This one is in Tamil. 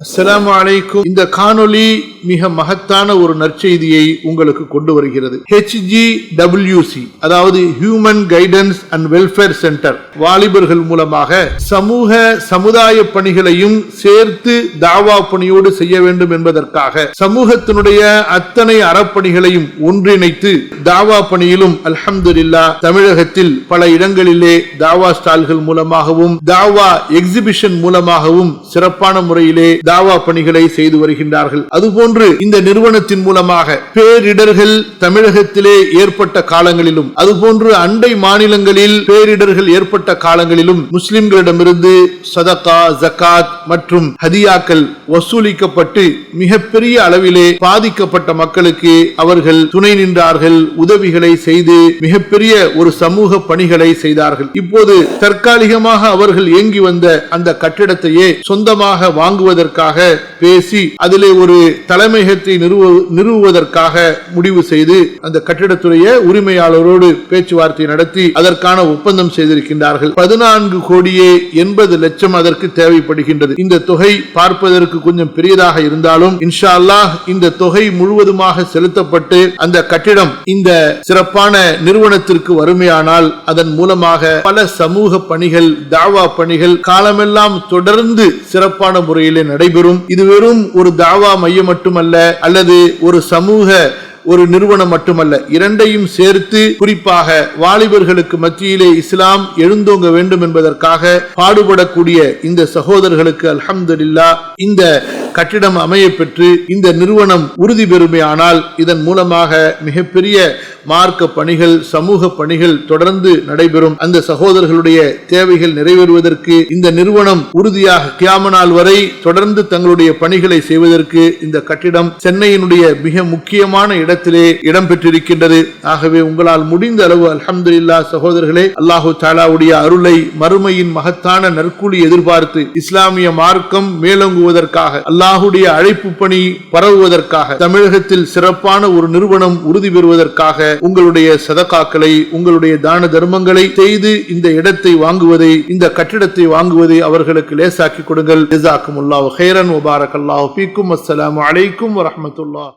அஸ்லாம் வலைக்கும் இந்த காணொலி மிக மகத்தான ஒரு நற்செய்தியை உங்களுக்கு கொண்டு வருகிறது. ஹெச்ஜிடபிள்யூசி அதாவது human guidance and welfare centre வாலிபர்கள் மூலமாக சமூக சமுதாய பணிகளையும் சேர்த்து தாவா பணியோடு செய்ய வேண்டும் என்பதற்காக சமூகத்தினுடைய அத்தனை அறப்பணிகளையும் ஒன்றிணைத்து தாவா பணியிலும் அல்ஹம்துல்லா தமிழகத்தில் பல இடங்களிலே தாவா ஸ்டால்கள் மூலமாகவும் தாவா எக்ஸிபிஷன் மூலமாகவும் சிறப்பான முறையிலே தாவா பணிகளை செய்து வருகின்றார்கள். அதுபோல் போன்று இந்த நிறுவனத்தின் மூலமாக பேரிடர்கள் தமிழகத்திலே ஏற்பட்ட காலங்களிலும் அதுபோன்று அண்டை மாநிலங்களில் பேரிடர்கள் ஏற்பட்ட காலங்களிலும் முஸ்லிம்களிடமிருந்து சதகா ஜக்காத் மற்றும் ஹதியாக்கள் வசூலிக்கப்பட்டு மிகப்பெரிய அளவிலே பாதிக்கப்பட்ட மக்களுக்கு அவர்கள் துணை நின்றார்கள் உதவிகளை செய்து மிகப்பெரிய ஒரு சமூக பணிகளை செய்தார்கள். இப்போது தற்காலிகமாக அவர்கள் இயங்கி வந்த அந்த கட்டிடத்தையே சொந்தமாக வாங்குவதற்காக பேசி அதிலே ஒரு தலைமையகத்தை நிறுவ நிறுவுவதற்காக முடிவு செய்து அந்த கட்டிடத்துடைய உரிமையாளரோடு பேச்சுவார்த்தை நடத்தி அதற்கான ஒப்பந்தம் செய்திருக்கின்றார்கள். பதினான்கு கோடியே எண்பது லட்சம் அதற்கு தேவைப்படுகின்றது. இந்த தொகை பார்ப்பதற்கு கொஞ்சம் பெரியதாக இருந்தாலும் இன்ஷா அல்லாஹ் இந்த தொகை முழுவதுமாக செலுத்தப்பட்டு அந்த கட்டிடம் இந்த சிறப்பான நிறுவனத்திற்கு வறுமையானால் அதன் மூலமாக பல சமூக பணிகள் தாவா பணிகள் காலமெல்லாம் தொடர்ந்து சிறப்பான முறையிலே நடைபெறும். இது வெறும் ஒரு தாவா மையம் மட்டுமல்ல அல்லது ஒரு சமூக ஒரு நிறுவனம் மட்டுமல்ல இரண்டையும் சேர்த்து குறிப்பாக வாலிபர்களுக்கு மத்தியிலே இஸ்லாம் எழுந்தோங்க வேண்டும் என்பதற்காக பாடுபடக்கூடிய இந்த சகோதரர்களுக்கு அல்ஹம்துல்லா இந்த கட்டிடம் அமைய பெற்று இந்த நிறுவனம் உறுதி பெறுமையானால் இதன் மூலமாக மிகப்பெரிய மார்க்க பணிகள் சமூக பணிகள் தொடர்ந்து நடைபெறும். அந்த சகோதரர்களுடைய தேவைகள் நிறைவேறுவதற்கு இந்த நிறுவனம் உறுதியாக கியாம நாள் வரை தொடர்ந்து தங்களுடைய பணிகளை செய்வதற்கு இந்த கட்டிடம் சென்னையினுடைய மிக முக்கியமான இடத்திலே இடம்பெற்றிருக்கின்றது ஆகவே உங்களால் முடிந்த அளவு அலமது இல்லா சகோதரர்களே அல்லாஹு தாலாவுடைய அருளை மறுமையின் மகத்தான நற்கூலி எதிர்பார்த்து இஸ்லாமிய மார்க்கம் மேலோங்குவதற்காக அல்லாஹுடைய அழைப்பு பணி பரவுவதற்காக தமிழகத்தில் சிறப்பான ஒரு நிறுவனம் உறுதி பெறுவதற்காக உங்களுடைய சதகாக்களை உங்களுடைய தான தர்மங்களை செய்து இந்த இடத்தை வாங்குவதை இந்த கட்டிடத்தை வாங்குவதை அவர்களுக்கு லேசாக்கி கொடுங்கள். ஜிசாக்கும் அல்லாஹ் ஹைரன் முபாரக் அல்லாஹ் அஸ்ஸலாமு அலைக்கும் வரமத்துல்லா